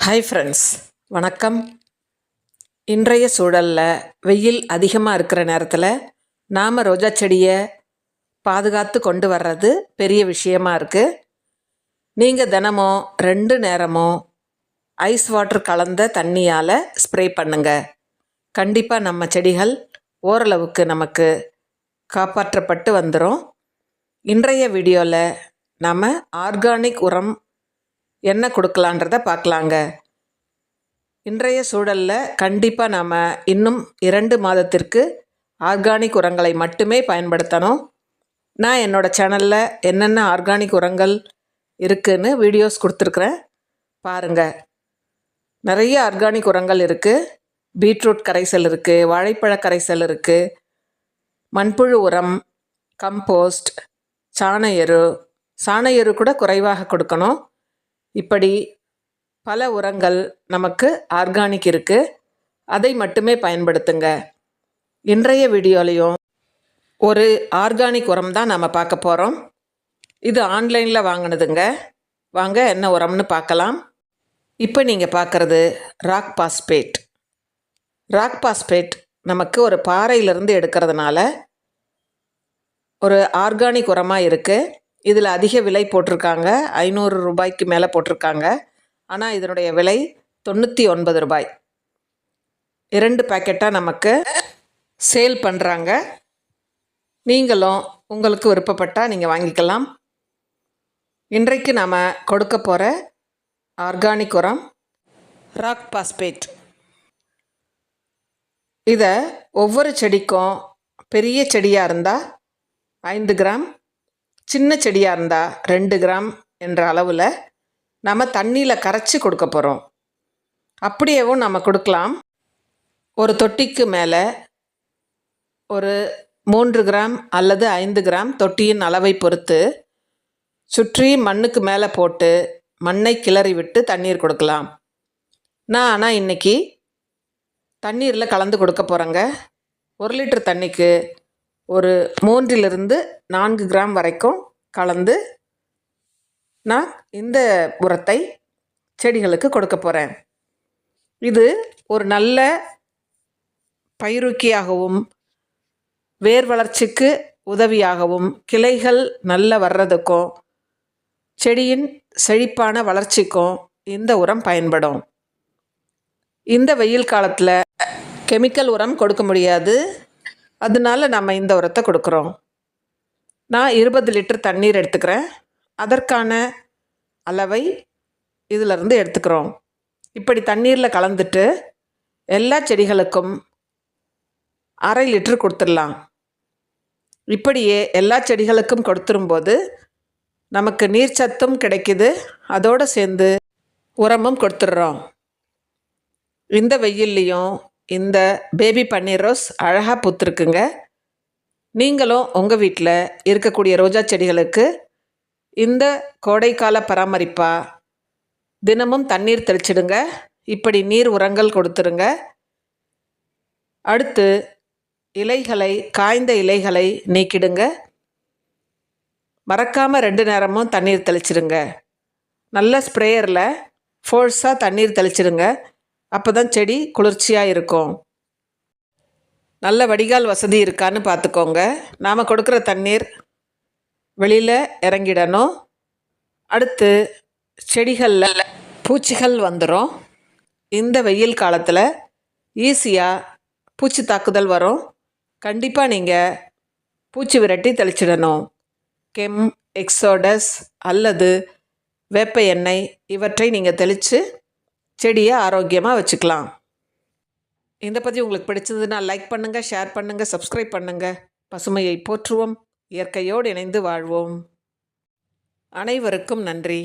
Hi friends வணக்கம். இன்றைய சூழலில் வெயில் அதிகமாக இருக்கிற நேரத்தில் நாம் ரோஜா செடியை பாதுகாத்து கொண்டு வர்றது பெரிய விஷயமா இருக்குது நீங்கள் தினமும் ரெண்டு நேரமும் ஐஸ் வாட்டர் கலந்த தண்ணியால் ஸ்ப்ரே பண்ணுங்கள் கண்டிப்பாக நம்ம செடிகள் ஓரளவுக்கு நமக்கு காப்பாற்றப்பட்டு வந்துடும் இன்றைய வீடியோவில் நம்ம ஆர்கானிக் உரம் என்ன கொடுக்கலான்றத பார்க்கலாங்க. இன்றைய சூழலில் கண்டிப்பாக நாம் இன்னும் இரண்டு மாதத்திற்கு ஆர்கானிக் உரங்களை மட்டுமே பயன்படுத்தணும். நான் என்னோடய சேனலில் என்னென்ன ஆர்கானிக் உரங்கள் இருக்குதுன்னு வீடியோஸ் கொடுத்துருக்குறேன். பாருங்கள் நிறைய ஆர்கானிக் உரங்கள் இருக்குது பீட்ரூட் கரைசல் இருக்குது வாழைப்பழ கரைசல் இருக்குது மண்புழு உரம் கம்போஸ்ட் சாண எரு. சாண எரு கூட குறைவாக கொடுக்கணும். இப்படி பல உரங்கள் நமக்கு ஆர்கானிக் இருக்குது அதை மட்டுமே பயன்படுத்துங்க. இன்றைய வீடியோலையும் ஒரு ஆர்கானிக் உரம் தான் நம்ம பார்க்க போகிறோம் இது ஆன்லைனில் வாங்கினதுங்க. வாங்க என்ன உரம்னு பார்க்கலாம். இப்போ நீங்கள் பார்க்குறது ராக் பாஸ்பேட். ராக் பாஸ்பேட் நமக்கு ஒரு பாறையிலிருந்து எடுக்கிறதுனால ஒரு ஆர்கானிக் உரமாக இருக்குது இதில் அதிக விலை போட்டிருக்காங்க. ஐநூறு ரூபாய்க்கு மேலே போட்டிருக்காங்க. ஆனால் இதனுடைய விலை தொண்ணூற்றி ஒன்பது ரூபாய். இரண்டு பேக்கெட்டாக நமக்கு சேல் பண்ணுறாங்க நீங்களும் உங்களுக்கு விருப்பப்பட்டால் நீங்கள் வாங்கிக்கலாம். இன்றைக்கு நாம் கொடுக்க போகிற ஆர்கானிக் உரம் ராக் பாஸ்பேட் இதை ஒவ்வொரு செடிக்கும் பெரிய செடியாக இருந்தால் ஐந்து கிராம் சின்ன செடியாக இருந்தால் ரெண்டு கிராம் என்ற அளவில் நம்ம தண்ணியில் கரைச்சி கொடுக்க போகிறோம் அப்படியேவும் நம்ம கொடுக்கலாம். ஒரு தொட்டிக்கு மேலே ஒரு மூன்று கிராம் அல்லது ஐந்து கிராம் தொட்டியின் அளவை பொறுத்து சுற்றி மண்ணுக்கு மேலே போட்டு மண்ணை கிளறி விட்டு தண்ணீர் கொடுக்கலாம். நான் ஆனால் இன்றைக்கி தண்ணீரில் கலந்து கொடுக்க போகிறேங்க ஒரு லிட்டர் தண்ணிக்கு ஒரு மூன்றிலிருந்து நான்கு கிராம் வரைக்கும் கலந்து நான் இந்த உரத்தை செடிகளுக்கு கொடுக்க போகிறேன் இது ஒரு நல்ல பயிருக்கியாகவும் வேர் வளர்ச்சிக்கு உதவியாகவும் கிளைகள் நல்ல வர்றதுக்கும் செடியின் செழிப்பான வளர்ச்சிக்கும் இந்த உரம் பயன்படும். இந்த வெயில் காலத்தில் கெமிக்கல் உரம் கொடுக்க முடியாது. அதனால நம்ம இந்த உரத்தை கொடுக்குறோம். நான் இருபது லிட்டர் தண்ணீர் எடுத்துக்கிறேன். அதற்கான அளவை இதிலிருந்து எடுத்துக்கிறோம். இப்படி தண்ணீரில் கலந்துட்டு எல்லா செடிகளுக்கும் அரை லிட்டர் கொடுத்துடலாம். இப்படியே எல்லா செடிகளுக்கும் கொடுத்துரும்போது நமக்கு நீர்ச்சத்தும் கிடைக்குது. அதோடு சேர்ந்து உரமும் கொடுத்துட்றோம். இந்த வெயில்லையும் இந்த பேபி பன்னீர் ரோஸ் அழகாக பூத்துருக்குங்க. நீங்களும் உங்கள் வீட்டில் இருக்கக்கூடிய ரோஜா செடிகளுக்கு இந்த கோடைக்கால பராமரிப்பாக தினமும் தண்ணீர் தெளிச்சிடுங்க. இப்படி நீர் உரங்கள் கொடுத்துருங்க. அடுத்து இலைகளை காய்ந்த இலைகளை நீக்கிடுங்க. மறக்காமல் ரெண்டு நேரமும் தண்ணீர் தெளிச்சிடுங்க. நல்ல ஸ்ப்ரேயரில் ஃபோர்ஸாக தண்ணீர் தெளிச்சிடுங்க. அப்போ தான் செடி குளிர்ச்சியாக இருக்கும். நல்ல வடிகால் வசதி இருக்கான்னு பார்த்துக்கோங்க நாம் கொடுக்குற தண்ணீர் வெளியில் இறங்கிடணும். அடுத்து செடிகளில் பூச்சிகள் வந்துடும் இந்த வெயில் காலத்தில் ஈஸியாக பூச்சி தாக்குதல் வரும். கண்டிப்பாக நீங்கள் பூச்சி விரட்டி தெளிச்சிடணும். கெம் எக்ஸோடஸ் அல்லது வேப்ப எண்ணெய் இவற்றை நீங்கள் தெளித்து செடியை ஆரோக்கியமாக வச்சுக்கலாம். இந்த பற்றி உங்களுக்கு பிடிச்சதுன்னா லைக் பண்ணுங்கள் ஷேர் பண்ணுங்கள் சப்ஸ்கிரைப் பண்ணுங்கள் பசுமையை போற்றுவோம் இயற்கையோடு இணைந்து வாழ்வோம். அனைவருக்கும் நன்றி.